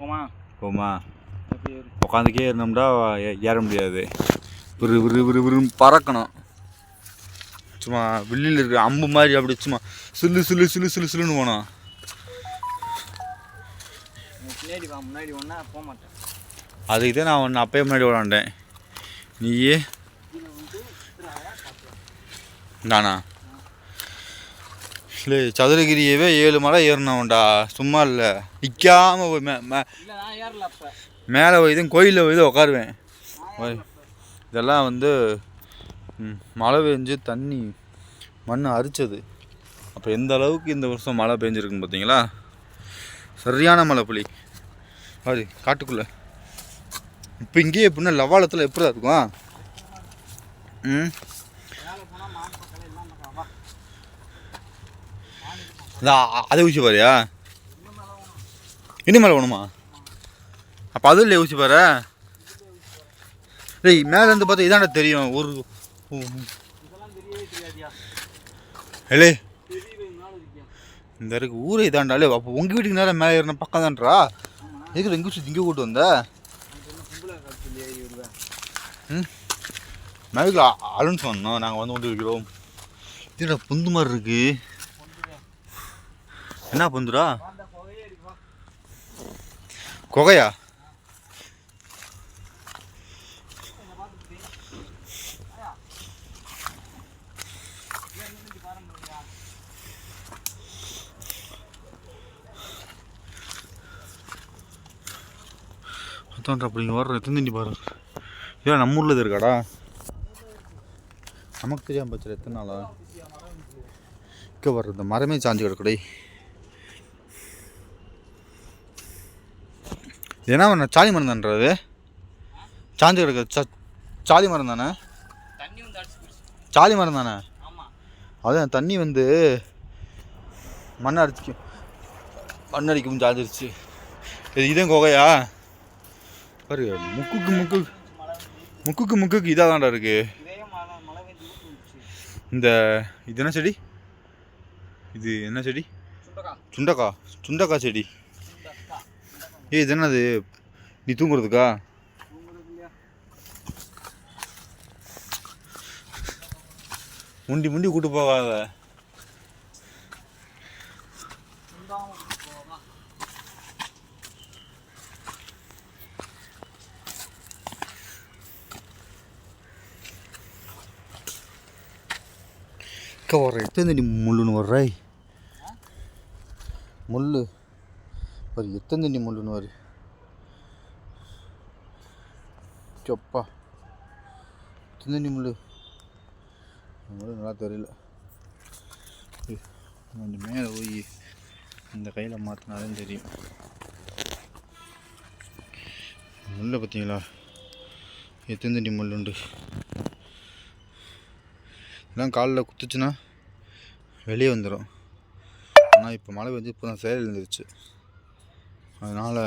போமா? போமா. உட்காந்துக்கே இருந்தோம்னா ஏற முடியாது. விறு விறு விறு விறுன்னு பறக்கணும். சும்மா வில்லில் இருக்க அம்பு மாதிரி அப்படி சும்மா சில்லு சில்லு சில்லு சில்லு சில்லுன்னு போனோம். நீ பின்னாடி வா முன்னாடி ஒன்றா போக மாட்டேன். அதுக்கு தான் நான் ஒன்று அப்பயே முன்னாடி விளாண்டேன் நீயே. நானா இல்லை சதுரகிரியவே ஏழு மலை ஏறினவன்டா சும்மா இல்லை. நிற்காம போய் மே மேலே போய் கோயிலில் போய் உட்காருவேன் இதெல்லாம் வந்து மழை பெஞ்சு தண்ணி மண் அரிச்சது. அப்போ எந்த அளவுக்கு இந்த வருஷம் மழை பெஞ்சிருக்குன்னு பார்த்தீங்களா சரியான மழை புளி அது காட்டுக்குள்ளே. இப்போ இங்கேயே எப்படின்னா லவாளத்தில் எப்படி இருக்கும்? ம் மேலே போனால் மான் பக்கம் எல்லாம் பக்கம் வா இந்த அ- அதை ஊசி பாரியா இன்னும் மேலே வேணுமா அப்போ அதுவும் இல்லை ஊசி பாரு? டேய் மேலேருந்து பார்த்தா இதாண்டா தெரியும். ஒரு இதெல்லாம் இல்லை இந்த இருக்கு ஊரே இதாண்டாலே அப்போ உங்கள் வீட்டுக்கு நேரம் மேலே ஏறின பக்கம் தான்றா ஆமாண்ணா எதுக்கு எங்கே சுற்றி இங்கே கூட்டு வந்த? நான் அலுன்னு சொன்னோம். நாங்கள் வந்து கொண்டு இருக்கிறோம் இதுடா புந்து மாதிரி இருக்குது என்ன புந்துடா அந்த புகையே இருக்குவா குகையா இதை பார்த்துட்டு ஆயா ஏன் நின்று என்ன அதான்டா அப்படி அப்படின்னு வர்ற எத்தனை தண்ணி பாரு. ஏன் நம்ம ஊரில் இது இருக்காடா? நமக்கு தெரியாம பச்சை எத்தனை நாளா? இங்கே வர்ற இந்த மரமே சாஞ்சு கிடக்குடே என்ன பண்ண சாலி மரம் தான்றது சாஞ்சு கிடக்கு. சா சாலி மரம் தானே? சாலி மரம் தானே? அதான் தண்ணி வந்து மண் அடிக்கும் மண் அடிக்கும் சாஞ்சிருச்சு. இது இதான் குகையா? பாரு முக்குக்கு முக்கு முக்குக்கு முக்குக்கு இதாக தான்டா இருக்கு. இந்த இது என்ன செடி? இது என்ன செடி? சுண்டக்கா சுண்டக்கா சுண்டக்கா செடி. ஏய் இது என்னது? நீ தூங்குறதுக்கா? முண்டி முண்டி கூட்டு போகாத. சுண்டாம எத்தனை தண்ணி முள்ளுன்னு வர்றாய் முள்ளு. ஒரு எத்தனை தண்ணி முள்ளுன்னு வரு சொப்பா. எத்தனை தண்ணி முள்ளு? முள்ளு நல்லா தெரியல. கொஞ்சம் மேலே போய் இந்த கையில் மாற்றினாலும் தெரியும். முள்ளை பார்த்தீங்களா? எத்தனை தண்ணி முள்ளுண்டு? இதெல்லாம் காலில் குத்துச்சுன்னா வெளியே வந்துடும் ஆனால் இப்போ மழை பெஞ்சு இப்போ தான் செயல் இருந்துருச்சு அதனால்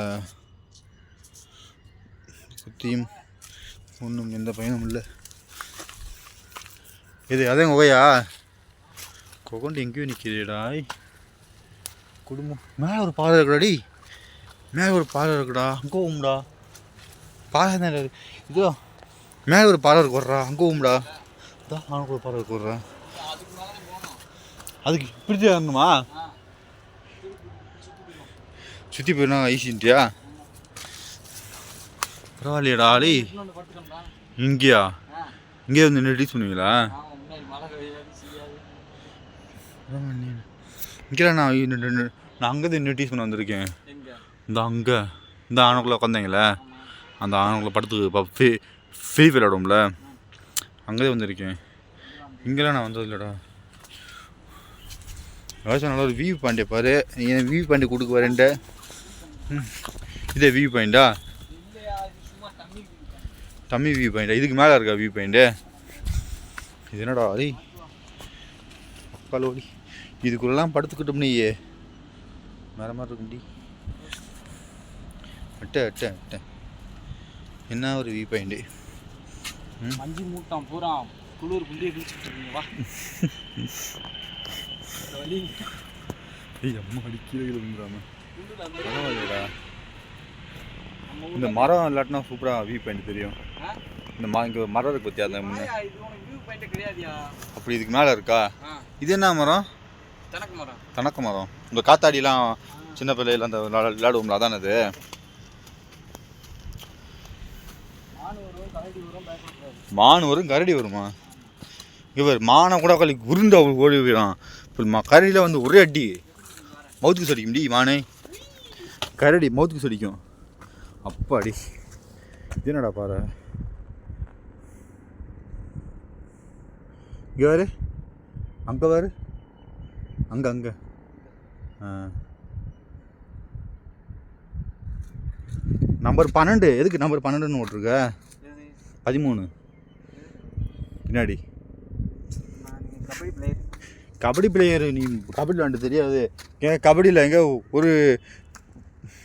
சுற்றியும் ஒன்றும் எந்த பயனும் இல்லை. இது அதே குகையா? குகண்டு எங்கேயோ நிற்கிறேடாய் குடும்பம். மேலே ஒரு பாறை இருக்குடாடி மேலே ஒரு பாறை இருக்குடா. அங்கே ஓம்டா பாறை தான் இருக்கு. இதோ மேலே ஒரு பாறை இருக்கு வர்றா. அங்கே ஓம்டா தான் அவனுக்கு ஒரு பாறை இருக்கு வர்றா. அதுக்கு இப்படி தான் ஏறணுமா? சுற்றி போயினா ஈஸின்ட்டியா பரவாயில்லையடா ஆளி இங்கேயா இங்கே வந்து நெட்டிஸ் பண்ணுவீங்களா ஆமாம் இங்கே நான் நான் அங்கே தான் நெட்டிஸ் பண்ண வந்திருக்கேன் இந்த அங்கே இந்த ஆணுக்குள்ளே உட்காந்தீங்களே அந்த ஆணுக்குள்ளே படத்துக்கு இப்போ ஃப்ரீ ஃப்ரீ ஃபயர் ஆடும்ல அங்கே தான் வந்திருக்கேன் இங்கெல்லாம் நான் வந்தது இல்லைடா ஏதாச்சும் நல்லா ஒரு வியூ பாண்டிய பாரு என் எனக்கு வியூ பாயிண்ட் கொடுக்க வரேன்ட்டு இதே வியூ பாயிண்டா. தம்மி வியூ பாயிண்டா இதுக்கு மேலே இருக்கா வியூ பாயிண்ட்டு இது என்னடா அரி அக்காலோடி இதுக்குள்ளெல்லாம் படுத்துக்கிட்டோம் நீயே வேற மாதிரி இருக்கும்டி அட்டை அட்டை அட்டை. என்ன ஒரு வியூ பாயிண்ட்டு மஞ்சு மூட்டம் பூரா குளிர் குண்டியை கிழிச்சிட்டு இருக்கீங்க. வா. இந்த வலி ஏய் பரவாயில்லடா இந்த மரம் இல்லாட்டினா சூப்பராக வியூ பாயிண்ட் தெரியும்? இந்த மா இங்கே மரம் இருக்கு பற்றியா அந்த முன்ன? அப்படி இதுக்கு மேலே இருக்கா? இது என்ன மரம்? தனக்கு மரம். தனக்கு மரம். இந்த காத்தாடிலாம் சின்ன பிள்ளையில அந்த விளையாட- விளையாடுவோம்ல அதானே அது மானு வரும் கரடி வருமா இவர் மானை கூட கழி உருண்டு அவள் ஓடி போயிடும் இப்போ கரடியில் வந்து ஒரே அடி. மவுத்துக்கு சொடிக்கும் டி மானே. கரடி மவுத்துக்கு சொல்லிக்கும். அப்பாடி. இது என்னடா பாரு இங்கே வேறு அங்கே வேறு அங்கே அங்கே. நம்பர் பன்னெண்டு. எதுக்கு நம்பர் பன்னெண்டுன்னு ஓட்டிருக்க பதிமூணு. பின்னாடி. கபடி கபடி பிளேயர் நீ கபடி விளாண்டு தெரியாது. ஏன் கபடியில் எங்கே ஒரு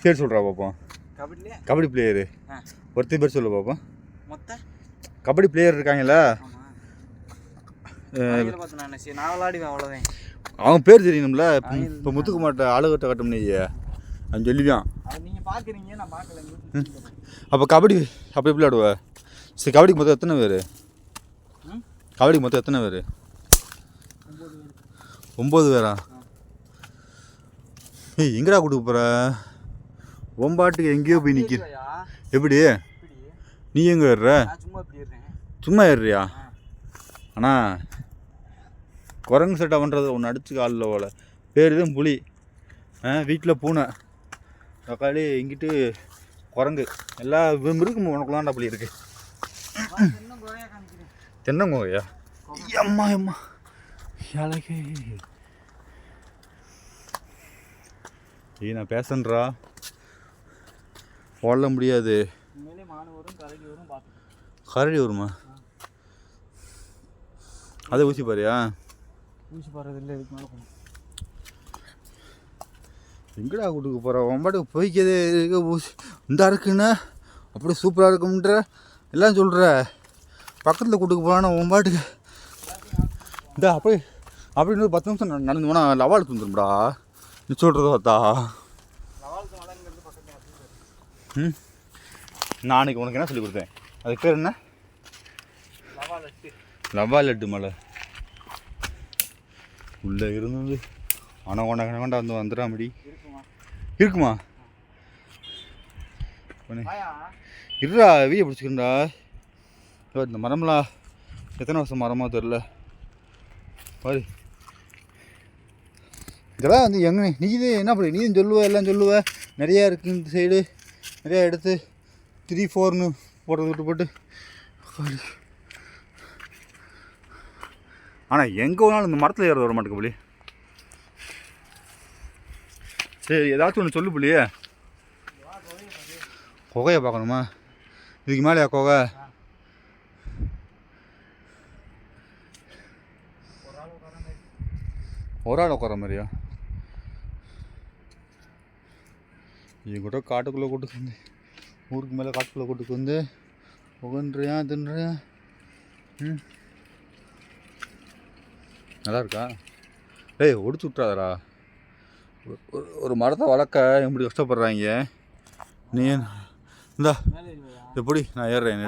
பேர் சொல்கிறா பார்ப்போம் கபடி பிளேயரு ஒருத்தர் பேர் சொல்ல பார்ப்போம் கபடி பிளேயர் இருக்காங்கல்ல? அவன் பேர் தெரியணும்ல? இப்போ முத்துக்கு மாட்ட அழுகட்ட கட்டும் நீ அவன் பார்க்கல. அப்போ கபடி அப்போ எப்படி விளாடுவ சரி கபடிக்கு மொத்தம் எத்தனை பேர்? கபடிக்கு மொத்தம் எத்தனை பேர்? ஒம்பது பேரா. ஏய் எங்கடா கொடுக்க போகிற ஒம்பாட்டுக்கு எங்கேயோ போய் நிற்கிற? எப்படி? நீ எங்கே நான் சும்மா ஏறுறியா. அண்ணா குரங்கு செட்டை பண்ணுறது ஒன்று அடிச்சு காலில் போல. பேர் தான் புலி. ஆ வீட்டில் பூனை. தக்காளி இங்கிட்டு குரங்கு. எல்லா மிருகம் உனக்குலாண்டா புலி இருக்கு. இன்னும் குறையா காமிக்கிறேன் தென்னங்கோயா அம்மா அம்மா ஏழைக்கு ஏய் நான் பேசன்றா ஓட முடியாது. கரடி வருமா அதை ஊசி பாரியா? ஊசி போடுறது இல்லை இதுக்கு மேலே எங்கடா கொடுக்க போகிற உன்பாட்டுக்கு போய்க்கதே இருக்க ஊசி. இந்த இருக்குன்னு அப்படி சூப்பராக இருக்கும்ன்ற எல்லாம் சொல்கிற பக்கத்தில் கூட்டுக்கு போகலான்னு உன்பாட்டுக்கு இந்த அப்படி அப்படி இன்னொரு பத்து நிமிஷம் நட- நடந்து போனால் லவால் தந்துடும்டா நீ சொல்கிறத பார்த்தா. ம். நான் அன்னைக்கு உனக்கு என்ன சொல்லி கொடுத்தேன்? அதுக்கு பேர் என்ன? லவ்வா லவா லட்டு மலை. உள்ளே இருந்தது. ஆனால் கொண்டா கொண்டா வந்து வந்துடாமடி. இருக்குமா? இருக்குமா இருடா வீய பிடிச்சிக்கிறா இந்த மரம்லாம் எத்தனை வருஷம் மரமாக தெரில. பாரு. இதெல்லாம் வந்து எங்கே நீ இது என்ன பண்ணி? நீ சொல்லுவ எல்லாம் சொல்லுவ. நிறையா இருக்கு இந்த சைடு நிறையா எடுத்து த்ரீ ஃபோர்னு போடுறது விட்டு போட்டு. ஆனால் எங்கே வேணாலும் இந்த மரத்தில் ஏறது வர மாட்டேங்க புள்ளி சரி ஏதாச்சும் ஒன்று சொல்லு புள்ளியே குகையை பார்க்கணுமா? இதுக்கு மேலேயா குகை? ஒரு ஆள் உட்கார மாதிரியா? இது கூட காட்டுக்குள்ளே கூட்டுக்கு வந்து ஊருக்கு மேலே காட்டுக்குள்ளே கூட்டுக்கு வந்து உகன்றியா தின்றியா? ம். நல்லா இருக்கா? ஏய் ஒடிச்சு விட்றாதடா ஒரு- ஒரு- மரத்தை வளர்க்க எப்படி கஷ்டப்படுறாங்க. நீ இந்தா எப்படி நான் ஏறுறேன்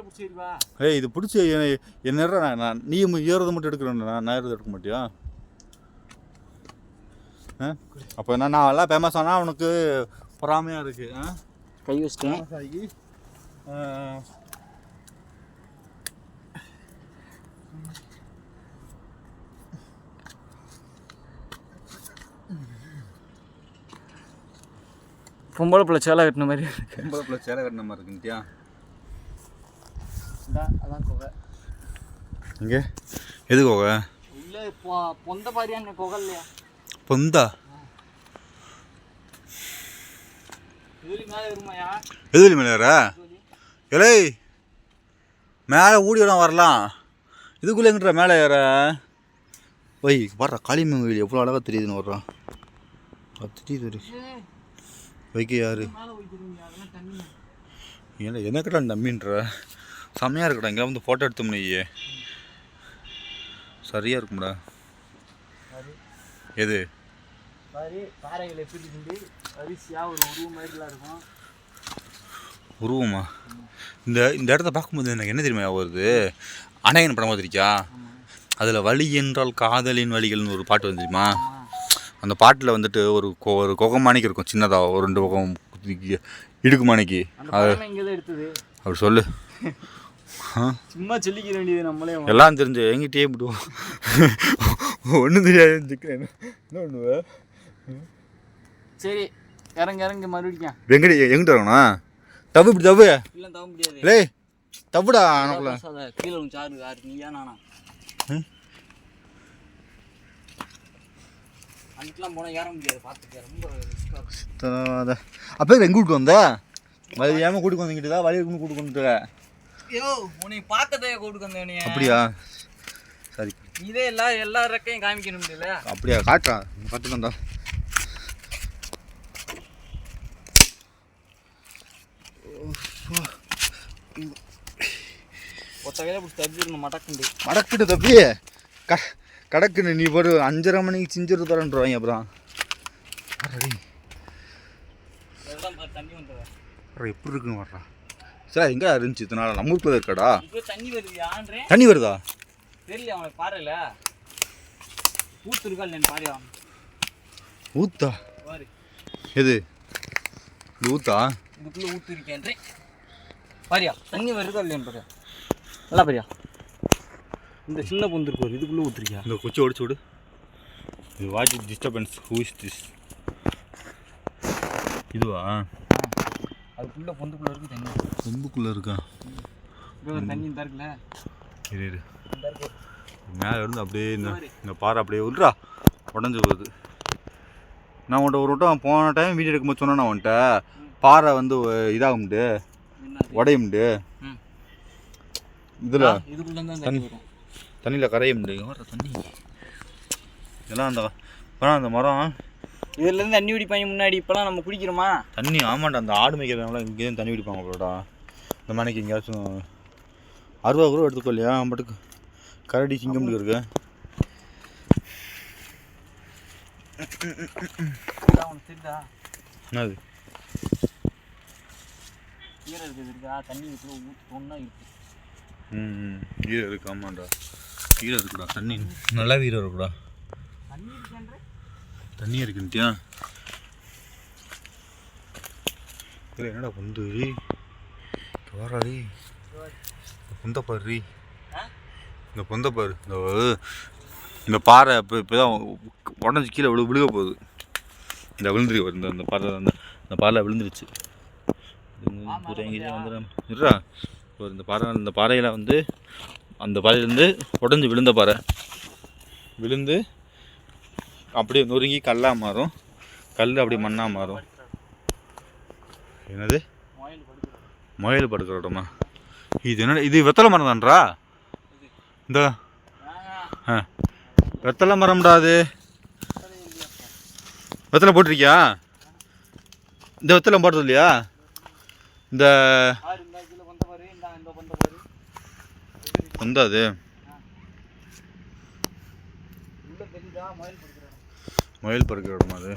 பிடிச்சிருவா ஏய் இது பிடிச்சி என்ன நான் நான் நீ ஏறதை மட்டும் எடுக்கிறேன் நான் ஏறது எடுக்க மாட்டியா? ஆ? அப்போ என்ன நான் எல்லாம் ஃபேமஸ் ஆனால் உனக்கு பொறாமையாக இருக்கு ஆ? கை வச்சிட்டேன். ஆ, பொம்பளை பிள்ளை சேலை கட்டின மாதிரி இருக்கு. ஒன்பது ப்ளஸ் சேலை கட்டின மாதிரி இருக்குன்ட்டியா இந்தா அதான் குகை. இங்கே? எது கோக? உள்ள பொ- பொந்த பாரியான குகை இல்லையா? பொந்தா? எதுல மேலே ஏற இலை மேலே ஊடிலாம் வரலாம். இதுக்குள்ளே எங்கிட்ட மேலே ஏற? ஒய் வர்ற களிமண் கோயில் எவ்வளோ அழகாக தெரியுதுன்னு வர்றான் தெரியுது ஒரு வைக்க யாரு? தண்ணி ஏன்னா எனக்கடா நம்பின்ற செம்மையாக இருக்குடா இங்கே வந்து ஃபோட்டோ எடுத்தோம்னு சரியாக இருக்கும்டா. எது? பாரு பாறைகள் இருந்து வரிசையாக ஒரு உருவம் மாதிரிலாம் இருக்கும். உருவமா? இந்த இந்த இடத்த பார்க்கும்போது எனக்கு என்ன தெரியுமா வருது? அணையன் படம் பார்த்துருக்கியா? அதில் வழி என்றால் காதலின் வழிகள்னு ஒரு பாட்டு வந்து தெரியுமா? அந்த பாட்டில் வந்துட்டு ஒரு கொ- ஒரு கொகமானிக்கு இருக்கும் சின்னதாக ஒரு ரெண்டு குத்தி- இடுக்கு மாணிக்கு. அது அப்படி சொல்லு. சும்மா சொல்லிக்க வேண்டியது நம்மளே. எல்லாம் தெரிஞ்சு எங்கிட்டயே விடுவோம் ஒன்றும் தெரியாது என்ன பண்ணுவ? சரி இறங்க இறங்க மறுபடியும் வெங்கடி எங்கிட்ட இருக்கணும் தப்பு இப்படி தப்பு இல்லை தவ முடியாது. லே தப்புடா பேசாத. கீழே உன் சாரு யாரு நீயா நானா ம். அங்கிட்டலாம் போனால் ஏற முடியாது பார்த்துக்க ரொம்ப. அப்போ எங்க கூட்டு வந்த? வழி ஏமா கூட்டு வந்துக்கிட்டு வழி இருக்குன்னு கூட்டு வந்துட்டு யோ உன்னை பார்க்கதே கூட்டு அப்படியா? சரி. இதே எல்லா எல்லா ரெக்கையும் காமிக்கணும் அப்படியா? காட்டுறான் காட்டு மடக்குண்டு. மடக்கிட்டு தப்பி க கடக்குன்னு நீ ஒரு அஞ்சரை மணிக்கு சிஞ்சரு தரன்றாங்க அப்புறம். பாரு, எப்படி இருக்குன்னு வர்றா சார் எங்கே இருந்துச்சு? இதனால நம்ம ஊருக்குள்ள இருக்காடா? தண்ணி வருது தண்ணி வருதா? தெரியல அவனை பாருல. ஊத்து இருக்கா இல்லைன்னு பாரியா ஊத்தா? பாரு. எது? ஊத்தா? இதுக்குள்ள ஊத்து இருக்கேன்றே பாரியா தண்ணி வருதா இல்லையான்னு பாரியா? நல்லா பாரியா? இந்த சின்ன பொந்து இருக்கு இதுக்குள்ள ஊத்துருக்கியா இந்த குச்சி ஒடிச்சு விடு. இது watch disturbance who is this இதுவா? அதுக்குள்ள பொந்துக்குள்ள இருக்கு தண்ணி. சொம்புக்குள்ளே இருக்கா? தண்ணி இந்த இருக்குல்ல? இரு இரு. இந்த இருக்கு. மேலே இருந்து அப்படியே இந்த இந்த பாறை அப்படியே விட்றா. உடஞ்சி போகுது. நான் உன்ட்ட ஒரு வட்டம் போன டைம் வீடியோ எடுக்கும்போது சொன்னேன் நான் உன்ட்ட பாறை வந்து இதாகும்டு என்ன உடையும்டு ம். இதில்? இதுக்குள்ள தான் தண்ணி. வரும். தண்ணியில் கரையும்டு. தண்ணி. இதெல்லாம் அந்த இப்போலாம் அந்த மரம். இதுல இருந்து தண்ணி குடிப்பாங்க முன்னாடி இப்பெல்லாம் நம்ம குடிக்கிறோமா? தண்ணி ஆமாண்டா அந்த ஆடு மேய்க்கிறவங்களாம் இங்கே தண்ணி குடிப்பாங்க போலடா. இந்த மணிக்கு எங்கேயாச்சும் அறுபது கூட எடுத்துக்கோ இல்லையா? பட்டுக்கு கரடி சிங்கம் இருக்கு. என்னது? கீரை இருக்குது இருக்கா? தண்ணி இதுக்குள்ள ஊற்றி ஒன்றா இருக்கு. ம் ம். ஈரம் இருக்கு ஆமாண்டா. ஈரம் இருக்குடா தண்ணி. நல்லா ஈரம் இருக்குடா. தண்ணி இருக்குன்ற தண்ணி இருக்குன்ட்டியா இல்லை என்னடா பொந்து வராடி பொந்த பாரு? இந்த பொந்த பாரு இந்த இந்த பாறை இப்போ இப்போ தான் உடஞ்சி கீழே விழு விழுக போகுது. இந்த விழுந்துருக்கு இந்த இந்த பாறை அந்த இந்த பாறை விழுந்துருச்சு. வந்துடும். இப்போ இந்த பாறை இந்த பாறையில் வந்து அந்த பாறையிலேருந்து உடஞ்சி விழுந்த பாறை. விழுந்து அப்படியே நொறுங்கி கல்லாக மாறும். கல் அப்படியே மண்ணாக மாறும். என்னது? முயல் படுக்கிற இடமா? இது என்ன இது வெத்தலை மரம் தான்றா? இந்த ஆ. வெத்தலை மரம்டா அது. வெத்தலை போட்டிருக்கியா? இந்த வெத்தலை போடுறது இல்லையா இந்த வந்தாது மயில் கீழே வந்தா அது இடமா அது?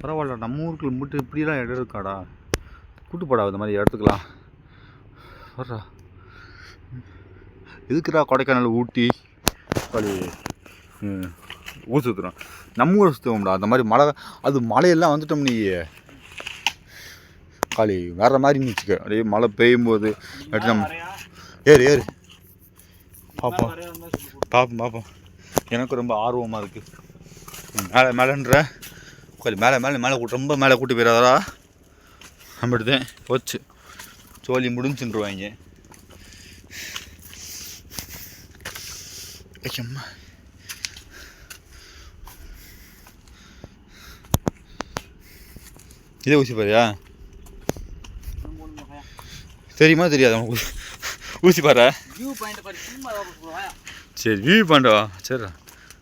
பரவாயில்ல நம்ம ஊருக்கு மட்டும் இப்படிலாம் இடம் இருக்காடா. கூட்டுப்படா இந்த மாதிரி இடத்துக்குலாம் வர்றா. எதுக்குடா கொடைக்கானல் ஊட்டி? களி ஊர் சுற்றுறோம் நம்ம ஊர் சுற்றுவோம்டா அந்த மாதிரி மழை அது மழையெல்லாம் வந்துட்டோம் நீ. காளி வேறு மாதிரி நினச்சிக்க அப்படியே மழை பெய்யும் போது நம்ம ஏறு ஏறு. பார்ப்போம் பார்ப்போம் பார்ப்போம் எனக்கு ரொம்ப ஆர்வமாக இருக்குது மேலே மேலேன்ற. கொஞ்சம் மேலே மேலே மேலே ரொம்ப மேலே கூட்டி போயிடாதா அப்படிதான் போச்சு. சோழி முடிஞ்சுருவாங்க ஐயம்மா. இதே ஊசி பாரியா? தெரியுமா தெரியாதா உனக்கு ஊசி- பாரு? பாயிண்ட் தான் சரி வியூ பாண்டவா சரிடா.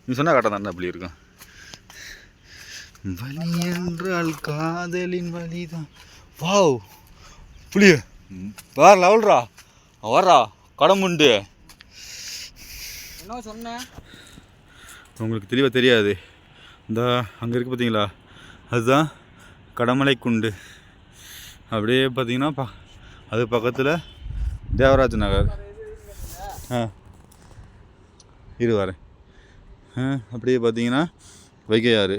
நீ சொன்னா கரெக்டாக தான் அப்படி இருக்கும். வலி என்றால் காதலின் வலிதான். வாவ். புளிய வேற லெவல்ரா. வர்றா கடமுண்டு என்ன சொன்னேன் உங்களுக்கு தெளிவாக தெரியாது. இந்த அங்கே இருக்குது பார்த்தீங்களா அதுதான் கடமலை குண்டு அப்படியே பார்த்தீங்கன்னா ப அது பக்கத்தில் தேவராஜ் நகர். ஆ இரு வரேன். அப்படியே பார்த்தீங்கன்னா வைகையாறு. ஆறு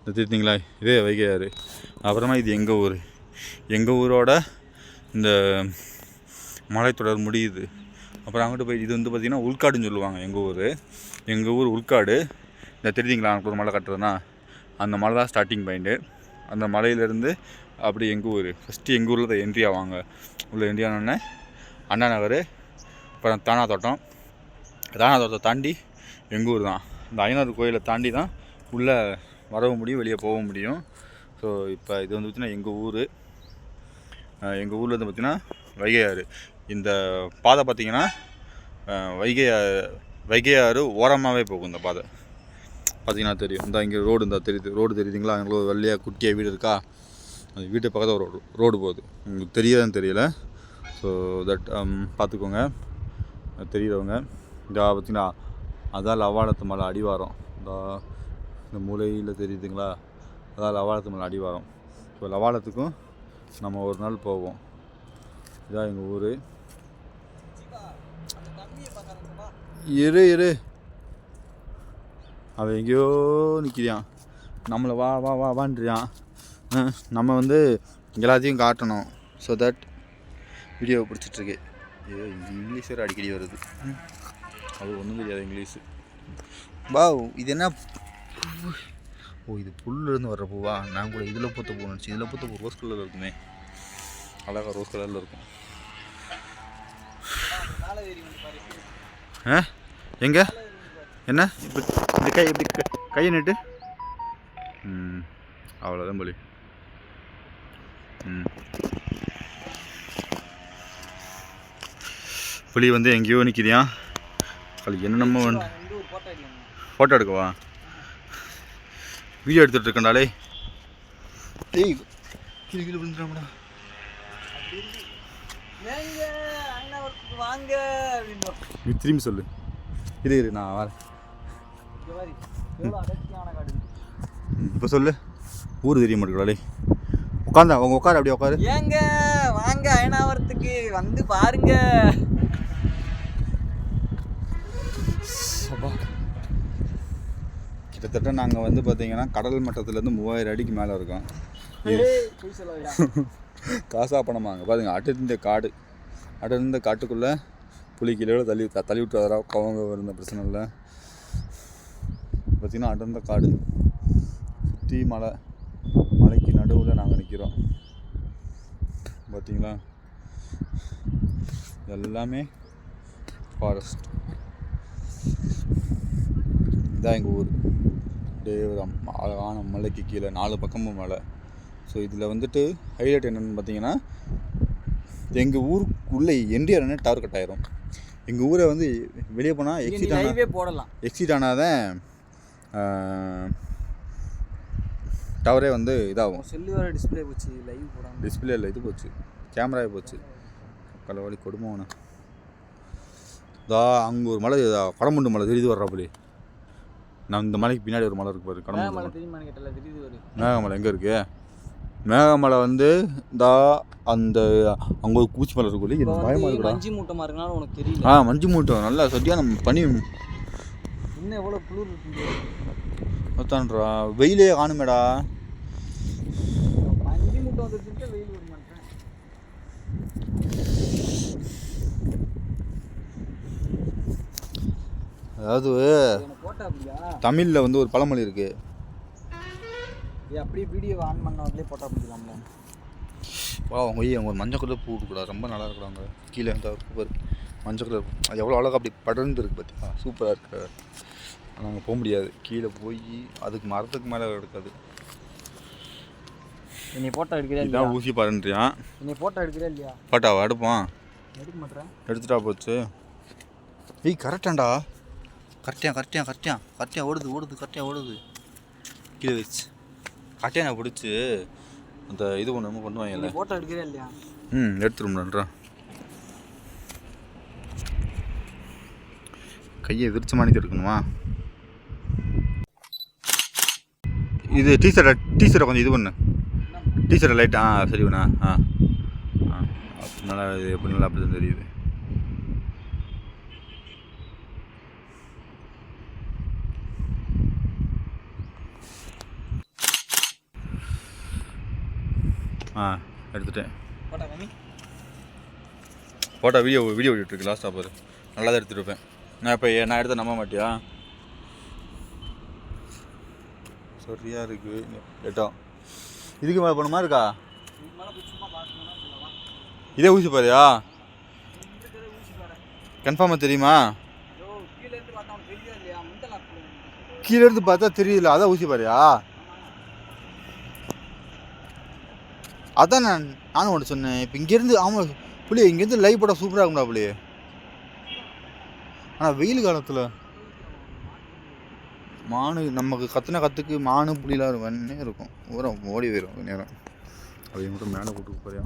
இந்த தெரியுங்களா இதே வைகை ஆறு அப்புறமா இது எங்கள் ஊர்? எங்கள் ஊரோட இந்த மலைத்தொடர் முடியுது. அப்புறம் அங்கிட்டு போய் இது வந்து பார்த்திங்கன்னா உள்காடுன்னு சொல்லுவாங்க எங்கள் ஊர். எங்கள் ஊர் உள்காடு. இந்த திருத்திங்களா? அங்கே ஒரு மலை கட்டுறதுனா அந்த மலை தான் ஸ்டார்டிங் பாயிண்ட்டு அந்த மலையிலேருந்து அப்படி எங்கள் ஊர்? ஃபஸ்ட்டு எங்கள் ஊரில் தான் என்ட்ரி ஆவாங்க உள்ள என்ட்ரி அண்ணா நகர் அப்புறம் தானா தோட்டம். தானா தோட்டத்தை தாண்டி எங்கள் ஊர் தான். இந்த ஐநூறு கோயிலை தாண்டி தான் உள்ளே வரவும் முடியும் வெளியே போக முடியும். ஸோ இப்போ இது வந்து பார்த்திங்கன்னா எங்கள் ஊர். எங்கள் ஊரில் வந்து பார்த்திங்கன்னா வைகை ஆறு இந்த பாதை பார்த்திங்கன்னா வைகை ஆ- வைகை ஆறு ஓரமாகவே போகும் இந்த பாதை. பார்த்தீங்கன்னா தெரியும். இந்த இங்கே ரோடு இந்த தெரியுது. ரோடு தெரியுதுங்களா? அங்கே ஒரு வெள்ளையாக குட்டியாக வீடு இருக்கா? அந்த வீட்டு பக்கத்தில் ஒரு ரோடு ரோடு போகுது. உங்களுக்கு தெரியாதுன்னு தெரியல. ஸோ தட் um, பார்த்துக்கோங்க. தெரியிறவங்க தெரியுறவங்க. இந்த பார்த்தீங்கன்னா அதான் லவாளத்து மலை அடிவாரம். இந்த இந்த மூலையில் தெரியுதுங்களா? அதான் லவாளத்து மலை அடிவாரம். ஸோ லவாடத்துக்கும் நம்ம ஒரு நாள் போவோம். இதான் எங்கள் ஊர். இரு இரு. அவன் எங்கேயோ நிற்கிறான் நம்மளை வா வா வா வான்றியான் நம்ம வந்து எல்லாத்தையும் காட்டணும். ஸோ தட் வீடியோ பிடிச்சிட்ருக்கு. ஏ இங்கிலீஷ் வேறு அடிக்கடி வருது. அது ஒன்றும் தெரியாது இங்கிலீஷு. வா இது என்ன? ஓ இது புல்லேருந்து வர்ற பூவா? நான் கூட இதில் பூத்த பூ நினச்சி இதில் பூத்த பூ ரோஸ் கலரில் இருக்குமே. அழகாக ரோஸ் கலரில் இருக்கும். ஆ? எங்கே? என்ன? இப்போ இந்த கை இப்படி க- கையை நட்டு. ம் அவ்வளோதான் போலி. ம். புலி வந்து எங்கேயோ நிற்கிறியா அது என்னென்னமோ வந்து ஃபோட்டோ எடுக்கவா? வீடியோ எடுத்துகிட்டு விழுந்துடாமடா அப்படின்னு நீ திரும்பி சொல்லு. இரு இரு நான் வரேன். இப்போ சொல்லு. ஊர் தெரிய மாட்டேங்கிறாளே உட்காந்தா அவங்க உட்காரு அப்படியே உட்காரு. ஏங்க வாங்க அயனாவரத்துக்கு வந்து பாருங்க. கிட்டத்தட்ட நாங்கள் வந்து பார்த்தீங்கன்னா கடல் மட்டத்துலேருந்து மூவாயிரம் அடிக்கு மேலே இருக்கோம். போய் சொல்லாதடா. காசா பணமாங்க பாருங்க அடர்ந்த காடு. அடர்ந்த காட்டுக்குள்ளே கீழே தள்ளி தள்ளி விட்டுறதா கவங்க இருந்த பிரச்சனை இல்லை. பார்த்திங்கன்னா அடர்ந்த காடு. சுற்றி மலை. மலைக்கு நடுவில் நாங்கள் நிற்கிறோம் பார்த்தீங்களா எல்லாமே ஃபாரஸ்ட் இதான் எங்கள் ஊர். அம்- அழகான மலைக்கு கீழே நாலு பக்கமும் மலை. ஸோ இதில் வந்துட்டு ஹைலைட் என்னென்னு பார்த்தீங்கன்னா எங்கள் ஊருக்குள்ளே என்டிஆர் டவர் கட் ஆயிரும். எங்கள் ஊரை வந்து வெளியே போனால் எக்ஸிட் ஆனால் போடலாம். எக்ஸிட் ஆனாதான் டவரே வந்து இதாகும். செல்லு வேற டிஸ்பிளே போச்சு லைவ் போடாம. டிஸ்பிளே இல்லை இது போச்சு. கேமராவே போச்சு. கலவழி கொடுமோண்ணா இதா அங்கே ஒரு மலை இதா, கடமுண்டு மலை தெரியுது வர்றாப்புலி நான் இந்த மலைக்கு பின்னாடி ஒரு மலை இருக்கு பாரு கடமுண்டு மேகமலை எங்கே இருக்கு? மேகமலை வந்து இந்த அந்த அங்கே ஒரு பூச்சி மலை இருக்குல்ல இப்போ எனக்கு பயமாக வந்து இருக்குடா. மஞ்சி மூட்டமா இருக்கனால உனக்கு தெரியல. ஆ மஞ்சு மூட்டம் நல்லா சரியான பனி இன்னும் எவ்வளவு குளிர் இருக்கு? மொத்தான்றா வெயிலே காணுமேடா. மஞ்சி மூட்டை வந்துட்டு வெயில் விட மாட்டேன் அதாவது தமிழில் வந்து ஒரு பழமொழி இருக்குது ஏய் அப்படியே வீடியோ ஆன் பண்ணாமலே போட்டா பண்ணிக்கலாம்ல வா அவங்க அவங்க ஒரு மஞ்சள் கலர் பூ கொடுக்கூடாது ரொம்ப நல்லா இருக்கிறாங்க கீழே சூப்பர் மஞ்சள் கலர். அது எவ்வளோ அழகாக அப்படி படர்ந்து இருக்கு பார்த்தீங்களா சூப்பராக இருக்கு. ஆனால் அங்கே போக முடியாது. கீழே போய் அதுக்கு மரத்துக்கு மேலே எடுக்காது என்னை போட்டோ எடுக்கிறியா இல்லையா? ஊசி பாருன்றியான் என்னை போட்டோ எடுக்கிறியா இல்லையா? பாட்டாவா? எடுப்பான். எடுக்க மாட்டேன் எடுத்துட்டா போச்சு. ஏய் கரெக்டாண்டா கரெக்டாக கரெக்டாக கரெக்டாக கரெக்டாக ஓடுது ஓடுது கரெக்டாக ஓடுது. கீழே வச்சு. கரெக்டாக நான் பிடிச்சி. அந்த இது ஒன்று என்னமோ பண்ணுவாங்கல்ல? என்னை போட்டோ எடுக்கிறியா இல்லையா? ம் எடுத்துரும்ன்றா கையை விரிச்ச மாணிக்க இருக்கணுமா? இது டீஷர்ட்டை டீஷர்ட்டை கொஞ்சம் இது பண்ணு. டீஷர்ட்டை லைட் ஆ சரி பண்ணா ஆ ஆ. நல்லா இது எப்படி நல்லா அப்படி தான் தெரியுது. ஆ எடுத்துட்டேன். போட்டா வீடியோ வீடியோ இருக்கு லாஸ்ட்டாக பாரு. நல்லா தான் எடுத்துட்டு இருப்பேன். நான் இப்போ நான் எடுத்த நம்ப மாட்டியா? சரியாக இருக்கு. கேட்டோம் இதுக்கு மேலே போன மாதிரி இருக்கா? இதே ஊசி பாரியா? கன்ஃபார்மாக தெரியுமா? கீழே இருந்து பார்த்தா கீழே இருந்து பார்த்தா தெரியல. அதான் ஊசி பாரியா? அதான் நான் நானும் ஒன்று சொன்னேன். இப்போ இங்கேருந்து ஆமாம் புள்ளி இங்கேருந்து லைவ் போட்டால் சூப்பராக இருக்கும்டா புள்ளி ஆனால் வெயில் காலத்தில் மானு நமக்கு கத்துன கத்துக்கு மானு புலிலாம் வேணே இருக்கும். ஓரம் ஓடி போயிடும் நேரம். அதையும் மட்டும் மேலே கூட்டு போறியா?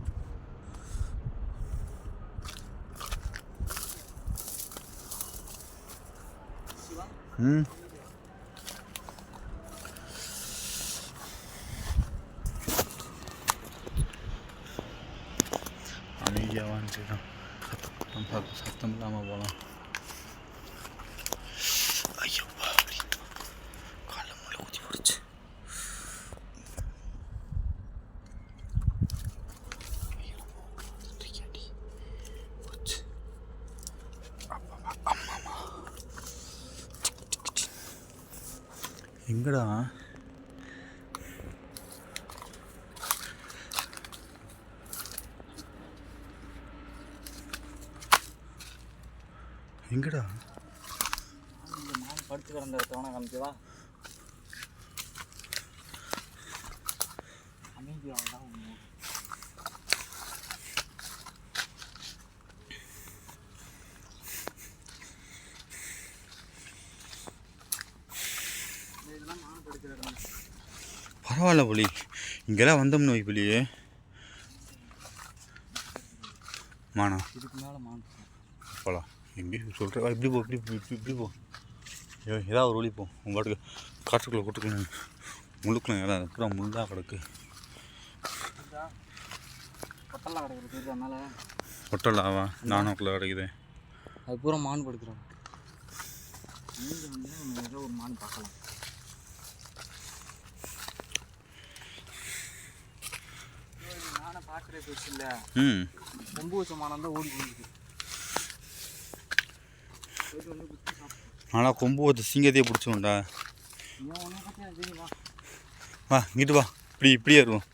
ம். அமைதியாக வந்துட்டு சத்தம் சத்தம் இல்லாமல் போகலாம் ஐயோ கால முள்ள ஊற்றி போடுச்சு ஐயோ, தூக்கியாடி. போச்சு. அப்பா, அம்மாமா. எங்கடா? எங்கடா? படுத்து கிடந்த இடத்த வேணா காமிக்கவா அமைதியாக தான் உண்மை இதெல்லாம் மான் படுக்கிற இடம் பரவாயில்ல புலி இங்கெல்லாம் வந்தோம்னு வை புலியே. மானா. இதுக்கு மேலே மான். போகலாம் எங்கே சொல்கிற இப்படி போ இப்படி போ, இப்படி இப்படி போ. ஏதாவது ஒரு வழி போ. உங்கள் காட்டுக்குள்ளே கூட்டுக்குள்ள முள்ளுக்குள்ள ஏதாவது பூரா முள்ளாக கிடக்கு. ஒட்டலாவா நானுக்குள்ளே கிடைக்குது. அது பூரா மான் ஏதோ ஒரு மான் பார்க்கலாம். ம். கொம்பு வச்ச மானம் தான் ஓடி ஆனால் கொம்பு வச்சு சிங்கத்தையே பிடிச்சோம்டா வா. இங்கிட்டு வா. இப்படி இப்படியே இருக்கும்